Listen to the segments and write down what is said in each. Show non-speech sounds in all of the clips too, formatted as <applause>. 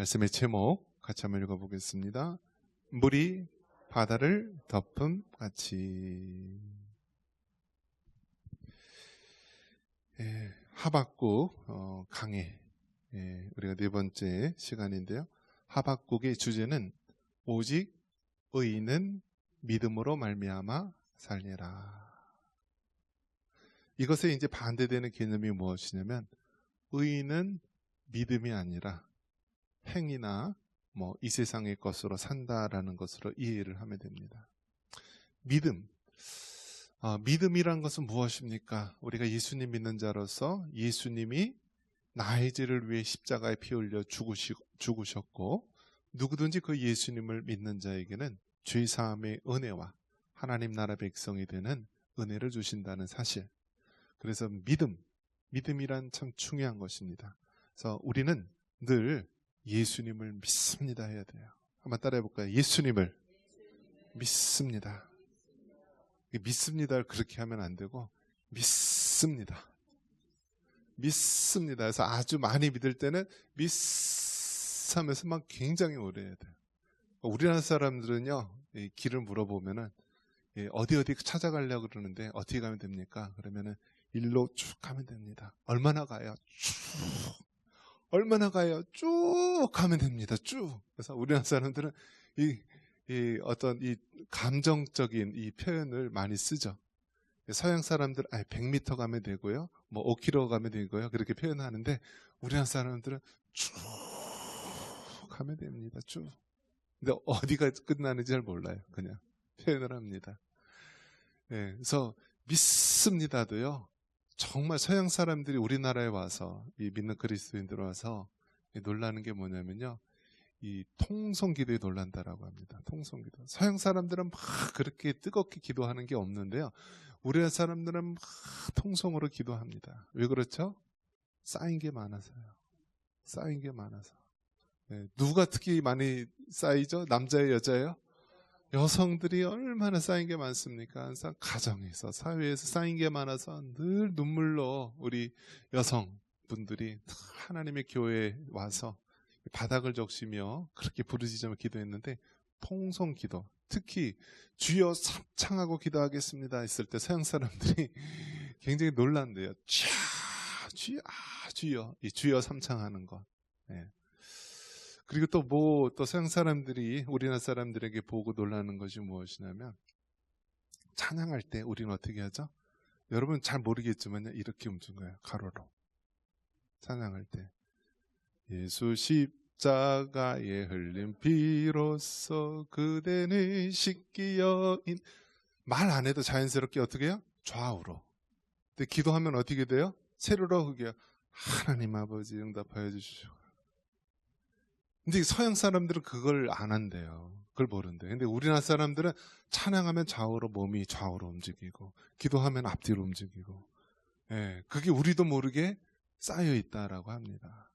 말씀의 제목 같이 한번 읽어보겠습니다. 물이 바다를 덮음 같이. 예, 하박국 어, 강해. 예, 우리가 네 번째 시간인데요. 하박국의 주제는 오직 의인은 믿음으로 말미암아 살리라. 이것에 이제 반대되는 개념이 무엇이냐면 의인은 믿음이 아니라 행위나 뭐 이 세상의 것으로 산다라는 것으로 이해를 하면 됩니다. 믿음. 어, 믿음이란 것은 무엇입니까? 우리가 예수님 믿는 자로서 예수님이 나의 죄를 위해 십자가에 피 흘려 죽으시, 죽으셨고 누구든지 그 예수님을 믿는 자에게는 죄 사함의 은혜와 하나님 나라 백성이 되는 은혜를 주신다는 사실. 그래서 믿음, 믿음이란 참 중요한 것입니다. 그래서 우리는 늘 예수님을 믿습니다 해야 돼요. 한번 따라해 볼까요? 예수님을 믿습니다. 믿습니다를 그렇게 하면 안 되고 믿습니다. 믿습니다. 그래서 아주 많이 믿을 때는 믿하면서 막 굉장히 오래 해야 돼요. 우리나라 사람들은요 길을 물어보면은 어디 어디 찾아가려고 그러는데 어떻게 가면 됩니까? 그러면은 일로 쭉 가면 됩니다. 얼마나 가요? 쭉 얼마나 가요? 쭉 가면 됩니다. 쭉. 그래서 우리나라 사람들은 이, 이 어떤 이 감정적인 이 표현을 많이 쓰죠. 서양 사람들 아 100m 가면 되고요. 뭐 5km 가면 되고요. 그렇게 표현하는데 우리나라 사람들은 쭉 가면 됩니다. 쭉. 근데 어디가 끝나는지 잘 몰라요. 그냥 표현을 합니다. 네, 그래서 믿습니다도요. 정말 서양 사람들이 우리나라에 와서 이 믿는 그리스도인들 와서 놀라는 게 뭐냐면요. 이 통성 기도에 놀란다라고 합니다. 통성 기도. 서양 사람들은 막 그렇게 뜨겁게 기도하는 게 없는데요. 우리나라 사람들은 막 통성으로 기도합니다. 왜 그렇죠? 쌓인 게 많아서요. 쌓인 게 많아서. 네, 누가 특히 많이 쌓이죠? 남자예요, 여자예요? 여성들이 얼마나 쌓인 게 많습니까? 항상 가정에서, 사회에서 쌓인 게 많아서 늘 눈물로 우리 여성분들이 하나님의 교회에 와서 바닥을 적시며 그렇게 부르짖으며 기도했는데 통성 기도, 특히 주여 삼창하고 기도하겠습니다 했을 때 서양 사람들이 <laughs> 굉장히 놀란대요. 자, 주여, 아, 주여, 이 주여 삼창하는 것. 네. 그리고 또 뭐 또 서양 사람들이 우리나라 사람들에게 보고 놀라는 것이 무엇이냐면 찬양할 때 우리는 어떻게 하죠? 여러분 잘 모르겠지만 이렇게 움직인 거예요. 가로로. 찬양할 때 예수 십자가에 흘린 피로써 그대는 식기여인 말 안 해도 자연스럽게 어떻게 해요? 좌우로. 근데 기도하면 어떻게 돼요? 세로로 흑이요. 하나님 아버지 응답하여 주시오. 근데 서양 사람들은 그걸 안 한대요. 그걸 모른대. 근데 우리나라 사람들은 찬양하면 좌우로 몸이 좌우로 움직이고, 기도하면 앞뒤로 움직이고, 예, 그게 우리도 모르게 쌓여 있다라고 합니다.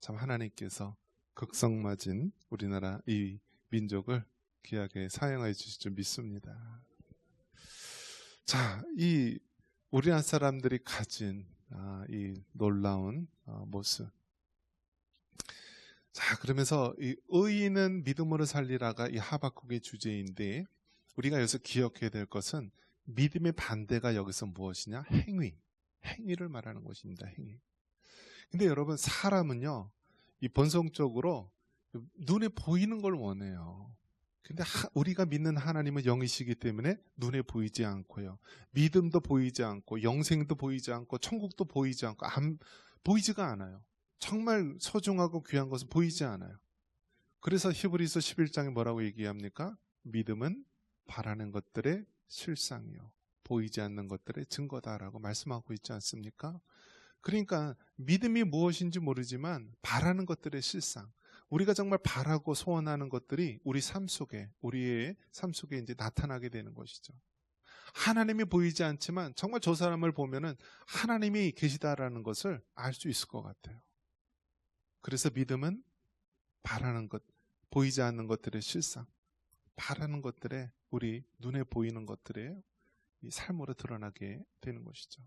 참 하나님께서 극성맞은 우리나라 이 민족을 귀하게 사용하여 주실 줄 믿습니다. 자, 이 우리나라 사람들이 가진 아, 이 놀라운 어, 모습, 자, 그러면서 이 의인은 믿음으로 살리라가 이 하박국의 주제인데 우리가 여기서 기억해야 될 것은 믿음의 반대가 여기서 무엇이냐? 행위. 행위를 말하는 것입니다. 행위. 근데 여러분 사람은요. 이 본성적으로 눈에 보이는 걸 원해요. 근데 하, 우리가 믿는 하나님은 영이시기 때문에 눈에 보이지 않고요. 믿음도 보이지 않고 영생도 보이지 않고 천국도 보이지 않고 안 보이지가 않아요. 정말 소중하고 귀한 것은 보이지 않아요. 그래서 히브리서 11장에 뭐라고 얘기합니까? 믿음은 바라는 것들의 실상이요. 보이지 않는 것들의 증거다라고 말씀하고 있지 않습니까? 그러니까 믿음이 무엇인지 모르지만 바라는 것들의 실상. 우리가 정말 바라고 소원하는 것들이 우리 삶 속에, 우리의 삶 속에 이제 나타나게 되는 것이죠. 하나님이 보이지 않지만 정말 저 사람을 보면은 하나님이 계시다라는 것을 알 수 있을 것 같아요. 그래서 믿음은 바라는 것, 보이지 않는 것들의 실상, 바라는 것들에 우리 눈에 보이는 것들의 삶으로 드러나게 되는 것이죠.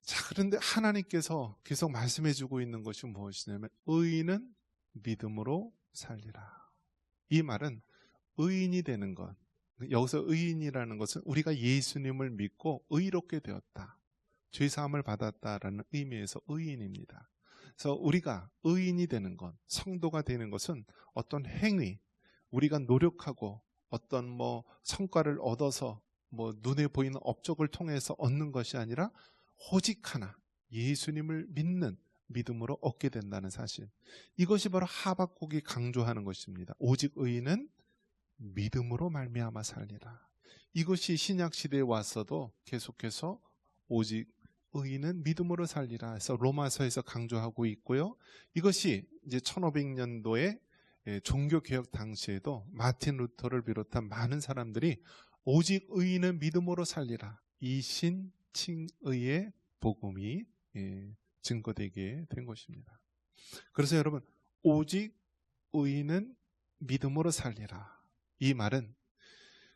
자, 그런데 하나님께서 계속 말씀해 주고 있는 것이 무엇이냐면 의인은 믿음으로 살리라. 이 말은 의인이 되는 것. 여기서 의인이라는 것은 우리가 예수님을 믿고 의롭게 되었다. 죄 사함을 받았다라는 의미에서 의인입니다. 그래서 우리가 의인이 되는 것, 성도가 되는 것은 어떤 행위, 우리가 노력하고 어떤 뭐 성과를 얻어서 뭐 눈에 보이는 업적을 통해서 얻는 것이 아니라 오직 하나 예수님을 믿는 믿음으로 얻게 된다는 사실. 이것이 바로 하박국이 강조하는 것입니다. 오직 의인은 믿음으로 말미암아 살리라. 이것이 신약 시대에 왔어도 계속해서 오직 의인은 믿음으로 살리라 해서 로마서에서 강조하고 있고요. 이것이 이제 1500년도에 예, 종교 개혁 당시에도 마틴 루터를 비롯한 많은 사람들이 오직 의인은 믿음으로 살리라. 이 신 칭의의 복음이 예, 증거되게 된 것입니다. 그래서 여러분 오직 의인은 믿음으로 살리라. 이 말은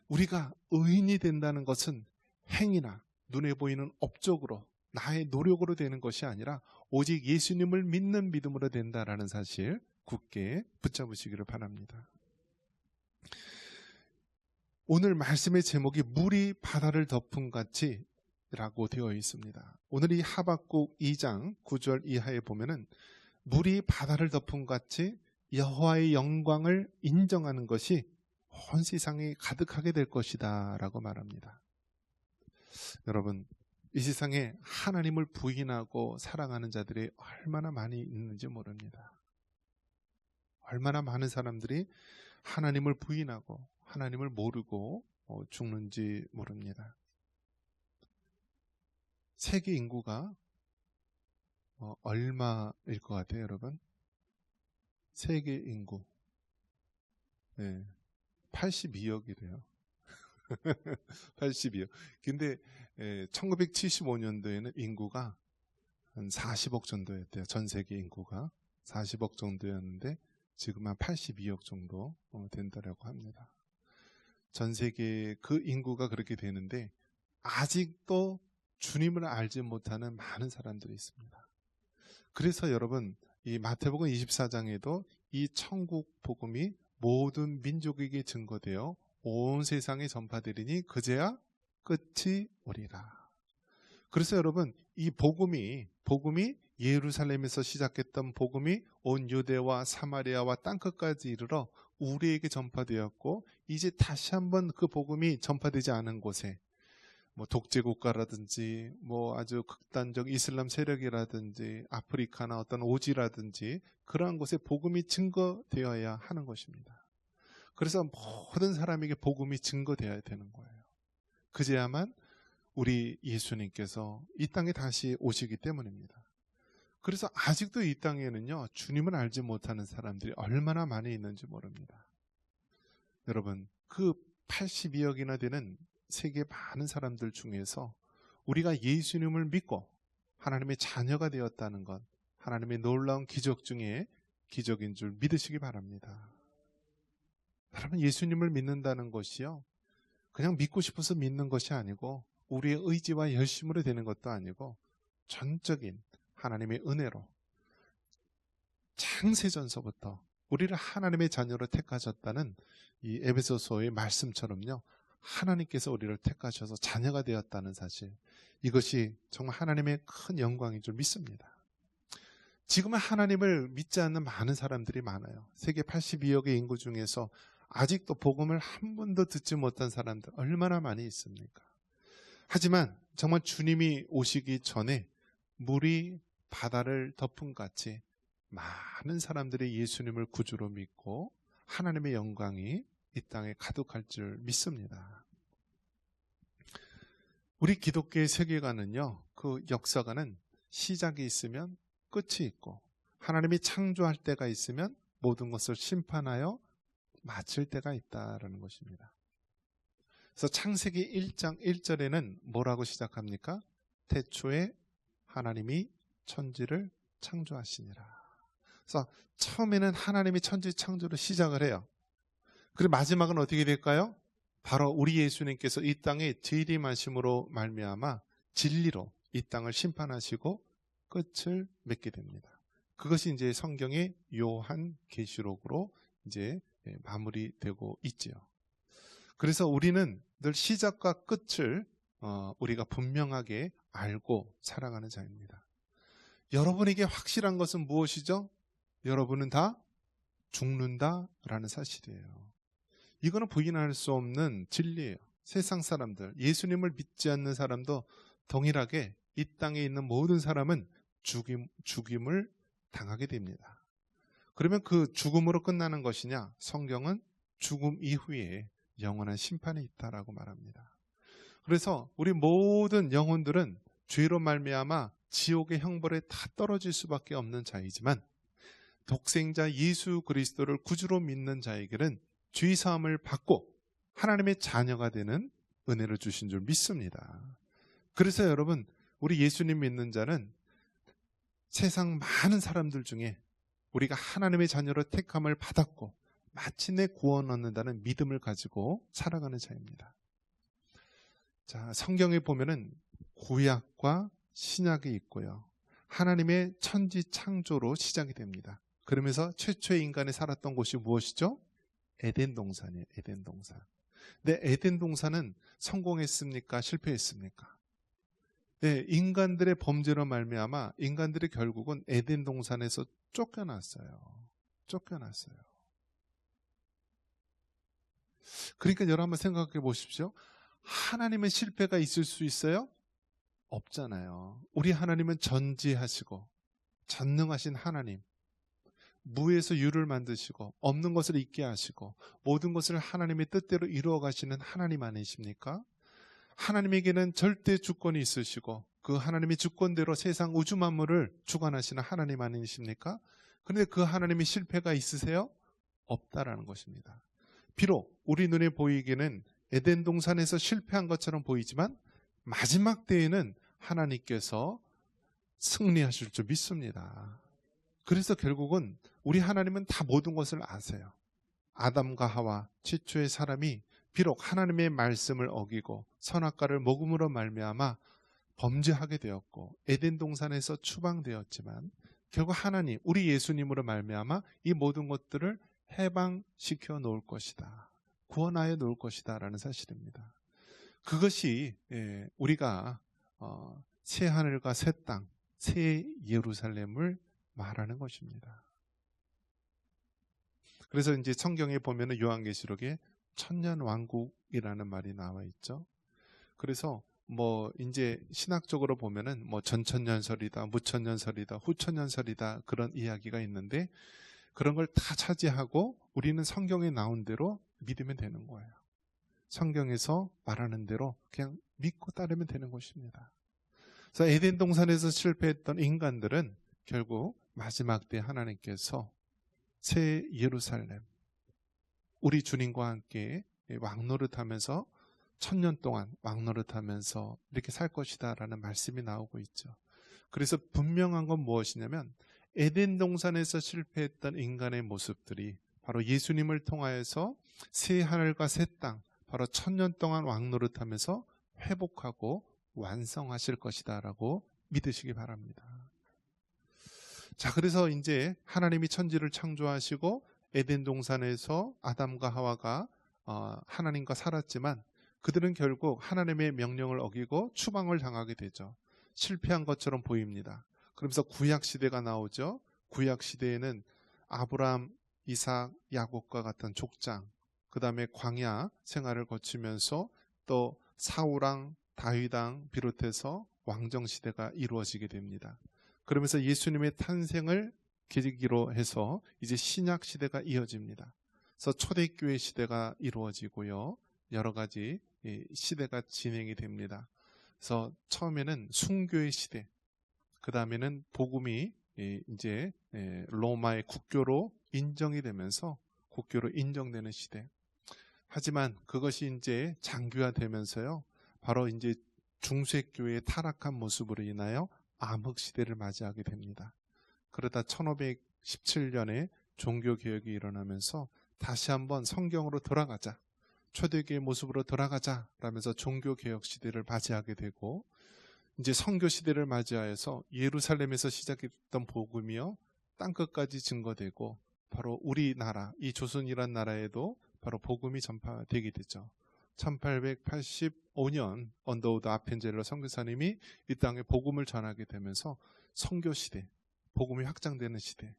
우리가 의인이 된다는 것은 행위나 눈에 보이는 업적으로 나의 노력으로 되는 것이 아니라 오직 예수님을 믿는 믿음으로 된다라는 사실 굳게 붙잡으시기를 바랍니다. 오늘 말씀의 제목이 물이 바다를 덮은 같이 라고 되어 있습니다. 오늘 이 하박국 2장 9절 이하에 보면은 물이 바다를 덮은 같이 여호와의 영광을 인정하는 것이 온 세상에 가득하게 될 것이다 라고 말합니다. 여러분, 이 세상에 하나님을 부인하고 사랑하는 자들이 얼마나 많이 있는지 모릅니다. 얼마나 많은 사람들이 하나님을 부인하고 하나님을 모르고 어, 죽는지 모릅니다. 세계 인구가 어, 얼마일 것 같아요, 여러분? 세계 인구. 네, 82억이래요. <laughs> 82억. 근데 예, 1975년도에는 인구가 한 40억 정도였대요. 전 세계 인구가 40억 정도였는데 지금 한 82억 정도 어, 된다라고 합니다. 전 세계 그 인구가 그렇게 되는데 아직도 주님을 알지 못하는 많은 사람들이 있습니다. 그래서 여러분 이 마태복음 24장에도 이 천국 복음이 모든 민족에게 증거되어 온 세상에 전파되리니 그제야 끝이 오리라. 그래서 여러분 이 복음이 복음이 예루살렘에서 시작했던 복음이 온 유대와 사마리아와 땅 끝까지 이르러 우리에게 전파되었고 이제 다시 한번 그 복음이 전파되지 않은 곳에 뭐 독재 국가라든지 뭐 아주 극단적 이슬람 세력이라든지 아프리카나 어떤 오지라든지 그러한 곳에 복음이 증거되어야 하는 것입니다. 그래서 모든 사람에게 복음이 증거되어야 되는 거예요. 그제야만 우리 예수님께서 이 땅에 다시 오시기 때문입니다. 그래서 아직도 이 땅에는요, 주님을 알지 못하는 사람들이 얼마나 많이 있는지 모릅니다. 여러분, 그 82억이나 되는 세계 많은 사람들 중에서 우리가 예수님을 믿고 하나님의 자녀가 되었다는 것, 하나님의 놀라운 기적 중에 기적인 줄 믿으시기 바랍니다. 여러분, 예수님을 믿는다는 것이요. 그냥 믿고 싶어서 믿는 것이 아니고, 우리의 의지와 열심으로 되는 것도 아니고, 전적인 하나님의 은혜로, 창세전서부터 우리를 하나님의 자녀로 택하셨다는 이 에베소서의 말씀처럼요. 하나님께서 우리를 택하셔서 자녀가 되었다는 사실. 이것이 정말 하나님의 큰 영광인 줄 믿습니다. 지금은 하나님을 믿지 않는 많은 사람들이 많아요. 세계 82억의 인구 중에서 아직도 복음을 한 번도 듣지 못한 사람들 얼마나 많이 있습니까? 하지만 정말 주님이 오시기 전에 물이 바다를 덮은 같이 많은 사람들이 예수님을 구주로 믿고 하나님의 영광이 이 땅에 가득할 줄 믿습니다. 우리 기독교의 세계관은요, 그 역사관은 시작이 있으면 끝이 있고, 하나님이 창조할 때가 있으면 모든 것을 심판하여 마칠 때가 있다라는 것입니다. 그래서 창세기 1장 1절에는 뭐라고 시작합니까? 태초에 하나님이 천지를 창조하시니라. 그래서 처음에는 하나님이 천지 창조를 시작을 해요. 그리고 마지막은 어떻게 될까요? 바로 우리 예수님께서 이 땅에 재림하심으로 말미암아 진리로 이 땅을 심판하시고 끝을 맺게 됩니다. 그것이 이제 성경의 요한 계시록으로 이제 예, 마무리되고 있지요. 그래서 우리는 늘 시작과 끝을 어, 우리가 분명하게 알고 살아가는 자입니다. 여러분에게 확실한 것은 무엇이죠? 여러분은 다 죽는다라는 사실이에요. 이거는 부인할 수 없는 진리예요. 세상 사람들, 예수님을 믿지 않는 사람도 동일하게 이 땅에 있는 모든 사람은 죽임, 죽임을 당하게 됩니다. 그러면 그 죽음으로 끝나는 것이냐? 성경은 죽음 이후에 영원한 심판이 있다라고 말합니다. 그래서 우리 모든 영혼들은 죄로 말미암아 지옥의 형벌에 다 떨어질 수밖에 없는 자이지만 독생자 예수 그리스도를 구주로 믿는 자에게는 죄 사함을 받고 하나님의 자녀가 되는 은혜를 주신 줄 믿습니다. 그래서 여러분 우리 예수님 믿는 자는 세상 많은 사람들 중에 우리가 하나님의 자녀로 택함을 받았고 마침내 구원 얻는다는 믿음을 가지고 살아가는 자입니다. 자, 성경에 보면은 구약과 신약이 있고요. 하나님의 천지 창조로 시작이 됩니다. 그러면서 최초의 인간이 살았던 곳이 무엇이죠? 에덴 동산이에요. 에덴 동산. 근데 에덴 동산은 성공했습니까? 실패했습니까? 네, 인간들의 범죄로 말미암아 인간들이 결국은 에덴 동산에서 쫓겨났어요. 쫓겨났어요. 그러니까 여러분 한번 생각해 보십시오. 하나님의 실패가 있을 수 있어요? 없잖아요. 우리 하나님은 전지하시고 전능하신 하나님. 무에서 유를 만드시고 없는 것을 있게 하시고 모든 것을 하나님의 뜻대로 이루어 가시는 하나님 아니십니까? 하나님에게는 절대 주권이 있으시고 그 하나님의 주권대로 세상 우주 만물을 주관하시는 하나님 아니십니까? 그런데 그 하나님의 실패가 있으세요? 없다라는 것입니다. 비록 우리 눈에 보이기는 에덴 동산에서 실패한 것처럼 보이지만 마지막 때에는 하나님께서 승리하실 줄 믿습니다. 그래서 결국은 우리 하나님은 다 모든 것을 아세요. 아담과 하와 최초의 사람이 비록 하나님의 말씀을 어기고 선악과를 먹음으로 말미암아 범죄하게 되었고 에덴 동산에서 추방되었지만 결국 하나님 우리 예수님으로 말미암아 이 모든 것들을 해방시켜 놓을 것이다. 구원하여 놓을 것이다라는 사실입니다. 그것이 예, 우리가 어, 새 하늘과 새 땅, 새 예루살렘을 말하는 것입니다. 그래서 이제 성경에 보면은 요한계시록에 천년 왕국이라는 말이 나와 있죠. 그래서 뭐 이제 신학적으로 보면은 뭐 전천년설이다, 무천년설이다, 후천년설이다 그런 이야기가 있는데 그런 걸 다 차지하고 우리는 성경에 나온 대로 믿으면 되는 거예요. 성경에서 말하는 대로 그냥 믿고 따르면 되는 것입니다. 그래서 에덴 동산에서 실패했던 인간들은 결국 마지막 때 하나님께서 새 예루살렘 우리 주님과 함께 왕노릇하면서 천년 동안 왕노릇하면서 이렇게 살 것이다라는 말씀이 나오고 있죠. 그래서 분명한 건 무엇이냐면 에덴 동산에서 실패했던 인간의 모습들이 바로 예수님을 통하여서 새 하늘과 새 땅, 바로 천년 동안 왕노릇하면서 회복하고 완성하실 것이다라고 믿으시기 바랍니다. 자, 그래서 이제 하나님이 천지를 창조하시고 에덴 동산에서 아담과 하와가 어, 하나님과 살았지만 그들은 결국 하나님의 명령을 어기고 추방을 당하게 되죠. 실패한 것처럼 보입니다. 그러면서 구약 시대가 나오죠. 구약 시대에는 아브라함, 이삭, 야곱과 같은 족장, 그 다음에 광야 생활을 거치면서 또 사우랑 다윗왕 비롯해서 왕정 시대가 이루어지게 됩니다. 그러면서 예수님의 탄생을 계기로 해서 이제 신약 시대가 이어집니다. 그래서 초대교회 시대가 이루어지고요. 여러 가지 시대가 진행이 됩니다. 그래서 처음에는 순교의 시대, 그 다음에는 복음이 이제 로마의 국교로 인정이 되면서 국교로 인정되는 시대. 하지만 그것이 이제 장교화되면서요. 바로 이제 중세교회의 타락한 모습으로 인하여 암흑 시대를 맞이하게 됩니다. 그러다 1517년에 종교 개혁이 일어나면서 다시 한번 성경으로 돌아가자. 초대교의 모습으로 돌아가자. 라면서 종교 개혁 시대를 맞이하게 되고 이제 선교 시대를 맞이하여서 예루살렘에서 시작했던 복음이요 땅 끝까지 증거되고 바로 우리나라 이 조선이란 나라에도 바로 복음이 전파되게 되죠. 1885년 언더우드 아펜젤러 선교사님이 이 땅에 복음을 전하게 되면서 선교 시대, 복음이 확장되는 시대.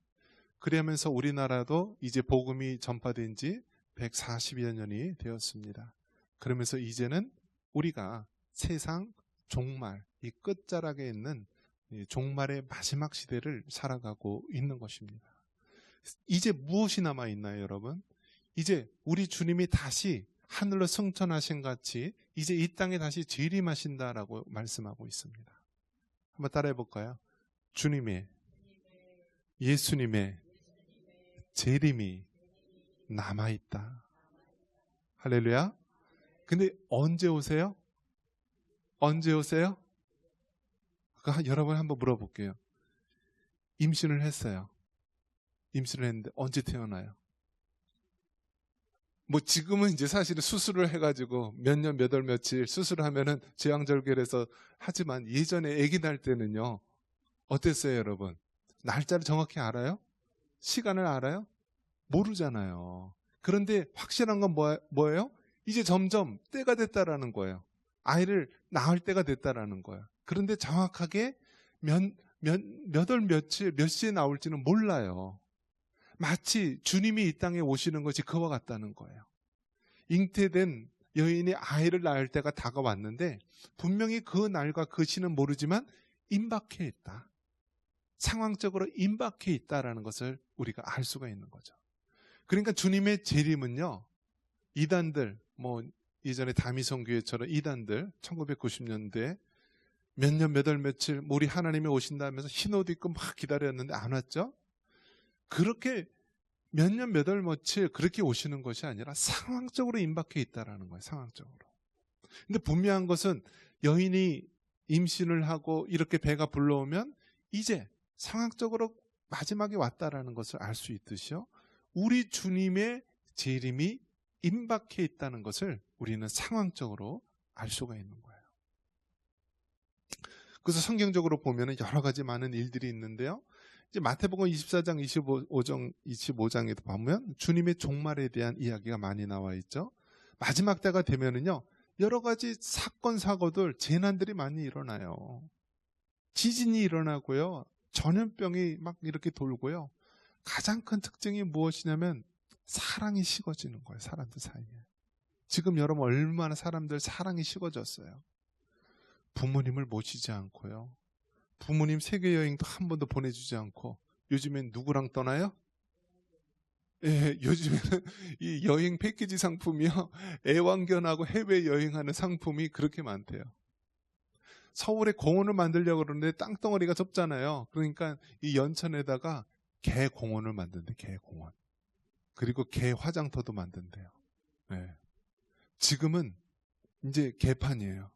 그러면서 우리나라도 이제 복음이 전파된 지 140여 년이 되었습니다. 그러면서 이제는 우리가 세상 종말, 이 끝자락에 있는 이 종말의 마지막 시대를 살아가고 있는 것입니다. 이제 무엇이 남아 있나요, 여러분? 이제 우리 주님이 다시 하늘로 승천하신 같이 이제 이 땅에 다시 재림하신다라고 말씀하고 있습니다. 한번 따라해 볼까요? 주님의 예수님의 재림이 남아 있다. 할렐루야. 근데 언제 오세요? 언제 오세요? 아까 여러분 한번 물어볼게요. 임신을 했어요. 임신을 했는데 언제 태어나요? 뭐 지금은 이제 사실은 수술을 해가지고 몇 년 몇 월 며칠 수술을 하면은 제왕절개해서 하지만 예전에 아기 날 때는요 어땠어요 여러분? 날짜를 정확히 알아요? 시간을 알아요? 모르잖아요. 그런데 확실한 건 뭐, 뭐예요? 이제 점점 때가 됐다라는 거예요. 아이를 낳을 때가 됐다라는 거예요. 그런데 정확하게 몇, 몇, 몇월 며칠, 몇 시에 나올지는 몰라요. 마치 주님이 이 땅에 오시는 것이 그와 같다는 거예요. 잉태된 여인이 아이를 낳을 때가 다가왔는데 분명히 그 날과 그 시는 모르지만 임박해 있다. 상황적으로 임박해 있다라는 것을 우리가 알 수가 있는 거죠. 그러니까 주님의 재림은요. 이단들 뭐 이전에 다미성 교회처럼 이단들 1990년대 몇 년 몇 월 며칠 우리 하나님이 오신다 하면서 흰옷 입고 막 기다렸는데 안 왔죠? 그렇게 몇 년 몇 월 며칠 그렇게 오시는 것이 아니라 상황적으로 임박해 있다라는 거예요. 상황적으로. 근데 분명한 것은 여인이 임신을 하고 이렇게 배가 불러오면 이제 상황적으로 마지막에 왔다라는 것을 알 수 있듯이요. 우리 주님의 재림이 임박해 있다는 것을 우리는 상황적으로 알 수가 있는 거예요. 그래서 성경적으로 보면 여러 가지 많은 일들이 있는데요. 이제 마태복음 24장 25장 25장에도 보면 주님의 종말에 대한 이야기가 많이 나와 있죠. 마지막 때가 되면은요. 여러 가지 사건 사고들 재난들이 많이 일어나요. 지진이 일어나고요. 전염병이 막 이렇게 돌고요. 가장 큰 특징이 무엇이냐면 사랑이 식어지는 거예요. 사람들 사이에. 지금 여러분 얼마나 사람들 사랑이 식어졌어요. 부모님을 모시지 않고요. 부모님 세계 여행도 한 번도 보내주지 않고 요즘엔 누구랑 떠나요? 예, 요즘에는 <laughs> 이 여행 패키지 상품이요. 애완견하고 해외 여행하는 상품이 그렇게 많대요. 서울에 공원을 만들려고 그러는데 땅덩어리가 좁잖아요. 그러니까 이 연천에다가 개 공원을 만든대, 개 공원. 그리고 개 화장터도 만든대요. 네. 지금은 이제 개판이에요.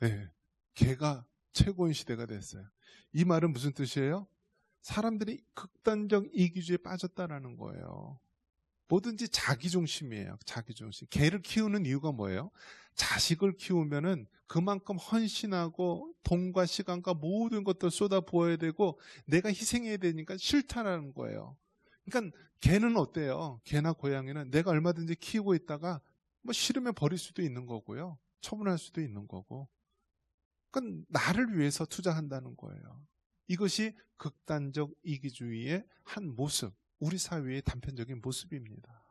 네. 개가 최고인 시대가 됐어요. 이 말은 무슨 뜻이에요? 사람들이 극단적 이기주의에 빠졌다라는 거예요. 뭐든지 자기중심이에요. 자기중심. 개를 키우는 이유가 뭐예요? 자식을 키우면은 그만큼 헌신하고 돈과 시간과 모든 것들 쏟아 부어야 되고 내가 희생해야 되니까 싫다라는 거예요. 그러니까 개는 어때요? 개나 고양이는 내가 얼마든지 키우고 있다가 뭐 싫으면 버릴 수도 있는 거고요. 처분할 수도 있는 거고. 그건 나를 위해서 투자한다는 거예요. 이것이 극단적 이기주의의 한 모습, 우리 사회의 단편적인 모습입니다.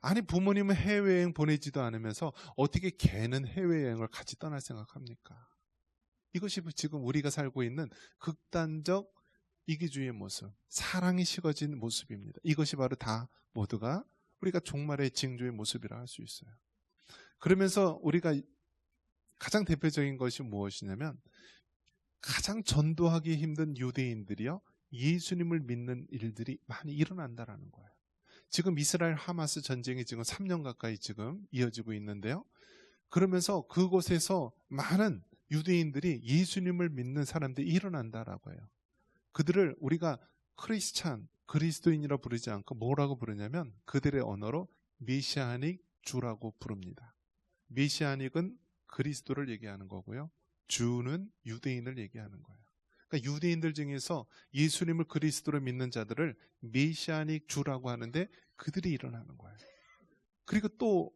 아니 부모님은 해외여행 보내지도 않으면서 어떻게 개는 해외여행을 같이 떠날 생각합니까? 이것이 지금 우리가 살고 있는 극단적 이기주의의 모습, 사랑이 식어진 모습입니다. 이것이 바로 다 모두가 우리가 종말의 징조의 모습이라 할 수 있어요. 그러면서 우리가 가장 대표적인 것이 무엇이냐면 가장 전도하기 힘든 유대인들이요 예수님을 믿는 일들이 많이 일어난다라는 거예요. 지금 이스라엘 하마스 전쟁이 지금 3년 가까이 지금 이어지고 있는데요. 그러면서 그곳에서 많은 유대인들이 예수님을 믿는 사람들이 일어난다라고 해요. 그들을 우리가 크리스찬, 그리스도인이라 부르지 않고 뭐라고 부르냐면 그들의 언어로 메시아닉 주라고 부릅니다. 메시아닉은 그리스도를 얘기하는 거고요. 주는 유대인을 얘기하는 거예요. 그러니까 유대인들 중에서 예수님을 그리스도로 믿는 자들을 메시아닉 주라고 하는데 그들이 일어나는 거예요. 그리고 또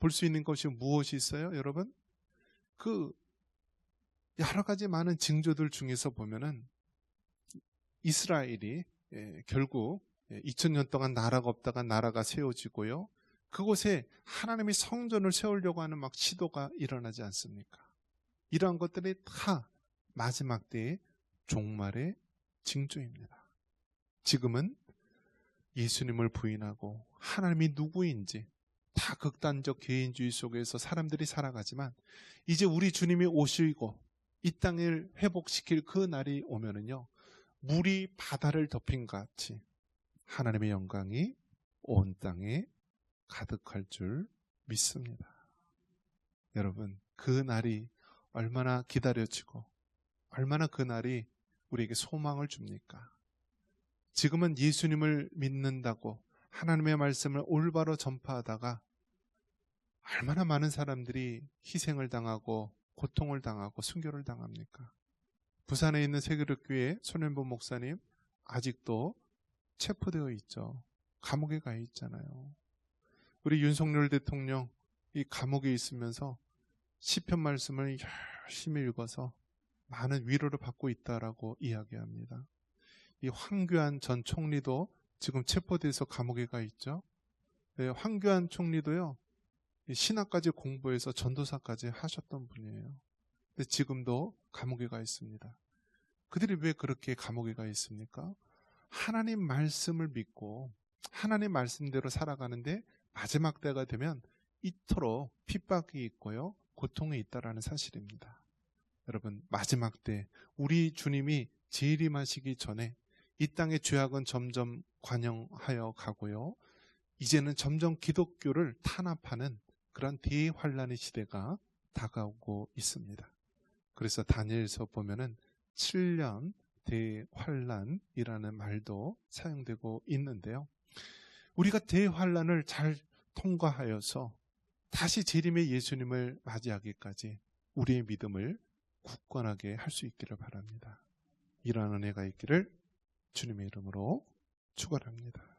볼 수 있는 것이 무엇이 있어요, 여러분? 그 여러 가지 많은 징조들 중에서 보면은 이스라엘이 예, 결국 2000년 동안 나라가 없다가 나라가 세워지고요. 그곳에 하나님이 성전을 세우려고 하는 막 시도가 일어나지 않습니까? 이러한 것들이 다 마지막 때의 종말의 징조입니다. 지금은 예수님을 부인하고 하나님이 누구인지 다 극단적 개인주의 속에서 사람들이 살아가지만 이제 우리 주님이 오시고 이 땅을 회복시킬 그 날이 오면은요. 물이 바다를 덮인 같이 하나님의 영광이 온 땅에 가득할 줄 믿습니다. 여러분, 그 날이 얼마나 기다려지고 얼마나 그 날이 우리에게 소망을 줍니까? 지금은 예수님을 믿는다고 하나님의 말씀을 올바로 전파하다가 얼마나 많은 사람들이 희생을 당하고 고통을 당하고 순교를 당합니까? 부산에 있는 세계력교회 손현보 목사님 아직도 체포되어 있죠. 감옥에 가 있잖아요. 우리 윤석열 대통령 이 감옥에 있으면서 시편 말씀을 열심히 읽어서 많은 위로를 받고 있다라고 이야기합니다. 이 황교안 전 총리도 지금 체포돼서 감옥에 가 있죠. 네, 황교안 총리도요. 신학까지 공부해서 전도사까지 하셨던 분이에요. 근데 지금도 감옥에 가 있습니다. 그들이 왜 그렇게 감옥에 가 있습니까? 하나님 말씀을 믿고 하나님 말씀대로 살아가는데 마지막 때가 되면 이토록 핍박이 있고요. 고통이 있다라는 사실입니다. 여러분, 마지막 때 우리 주님이 재림하시기 전에 이 땅의 죄악은 점점 관영하여 가고요. 이제는 점점 기독교를 탄압하는 그런 대환란의 시대가 다가오고 있습니다. 그래서 다니엘서 보면은 7년 대환란이라는 말도 사용되고 있는데요. 우리가 대환란을 잘 통과하여서 다시 재림의 예수님을 맞이하기까지 우리의 믿음을 굳건하게 할 수 있기를 바랍니다. 이러한 은혜가 있기를 주님의 이름으로 축원합니다.